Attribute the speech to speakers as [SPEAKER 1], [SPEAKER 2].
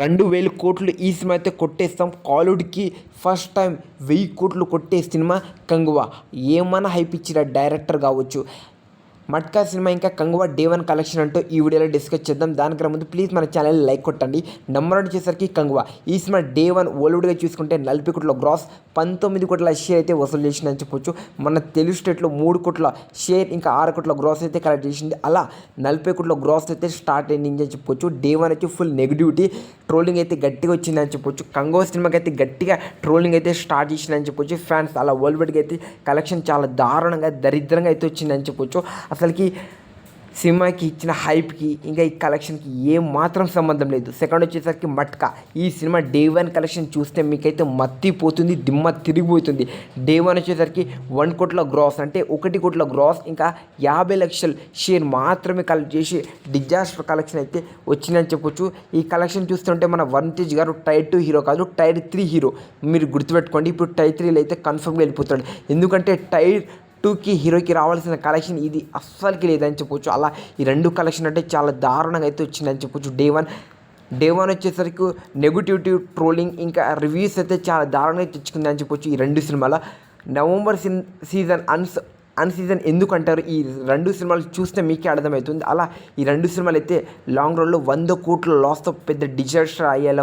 [SPEAKER 1] రెండు వేల కోట్లు ఈ సినిమా అయితే కొట్టేస్తాం. కాలీవుడ్కి ఫస్ట్ టైం వెయ్యి కోట్లు కొట్టే సినిమా కంగువా. ఏమైనా హైప్ ఇచ్చిన డైరెక్టర్ కావచ్చు. మట్కా సినిమా ఇంకా కంగువా డే వన్ కలెక్షన్ అంటూ ఈ వీడియోలో డిస్కస్ చేద్దాం. దానికన్నా ముందు ప్లీజ్ మన ఛానల్ లైక్ కొట్టండి. నెంబర్ వన్ వచ్చేసరికి కంగువా. ఈ సినిమా డే వన్ ఓల్డ్గా చూసుకుంటే నలభై కోట్ల గ్రాస్ పంతొమ్మిది కోట్ల షేర్ అయితే వసూలు చేసిందని చెప్పొచ్చు. మన తెలుగు స్టేట్లో మూడు కోట్ల షేర్ ఇంకా ఆరు కోట్ల గ్రాస్ అయితే కలెక్ట్ చేసింది. అలా నలభై కోట్ల గ్రాస్ అయితే స్టార్ట్ అయింది అని చెప్పొచ్చు. డే వన్ అయితే ఫుల్ నెగిటివిటీ ట్రోలింగ్ అయితే గట్టిగా వచ్చిందని చెప్పొచ్చు. కంగో సినిమాకి అయితే గట్టిగా ట్రోలింగ్ అయితే స్టార్ట్ చేసిందని చెప్పొచ్చు. ఫ్యాన్స్ అలా వరల్డ్ వైడ్గా అయితే కలెక్షన్ చాలా దారుణంగా దరిద్రంగా అయితే వచ్చిందని చెప్పొచ్చు. అసలుకి సినిమాకి ఇచ్చిన హైప్కి ఇంకా ఈ కలెక్షన్కి ఏం మాత్రం సంబంధం లేదు. సెకండ్ వచ్చేసరికి మట్కా. ఈ సినిమా డే వన్ కలెక్షన్ చూస్తే మీకైతే మత్తిపోతుంది దిమ్మ తిరిగిపోతుంది. డే వన్ వచ్చేసరికి వన్ కోట్ల గ్రాస్ అంటే ఒకటి కోట్ల గ్రాస్ ఇంకా యాభై లక్షల షేర్ మాత్రమే కలెక్ట్ చేసి డిజాస్టర్ కలెక్షన్ అయితే వచ్చిందని చెప్పొచ్చు. ఈ కలెక్షన్ చూస్తుంటే మన వన్ తేజ్ గారు టైర్ టూ హీరో కాదు టైర్ త్రీ హీరో. మీరు గుర్తుపెట్టుకోండి ఇప్పుడు టైర్ త్రీలో అయితే కన్ఫర్మ్గా వెళ్ళిపోతాడు ఎందుకంటే టైర్ టూకి హీరోకి రావాల్సిన కలెక్షన్ ఇది అస్సలకి లేదని చెప్పొచ్చు. అలా ఈ రెండు కలెక్షన్ అంటే చాలా దారుణంగా అయితే వచ్చిందని చెప్పొచ్చు. డే వన్ డే వన్ వచ్చేసరికి నెగిటివిటీ ట్రోలింగ్ ఇంకా రివ్యూస్ అయితే చాలా దారుణంగా తెచ్చుకుందని చెప్పొచ్చు ఈ రెండు సినిమాల. నవంబర్ సిన్ సీజన్ అన్స్ అన్ సీజన్ ఎందుకు అంటారు? ఈ రెండు సినిమాలు చూస్తే మీకే అర్థమవుతుంది. అలా ఈ రెండు సినిమాలు అయితే లాంగ్ రన్లో వంద కోట్ల లాస్తో పెద్ద డిజాస్టర్ అయ్యేలా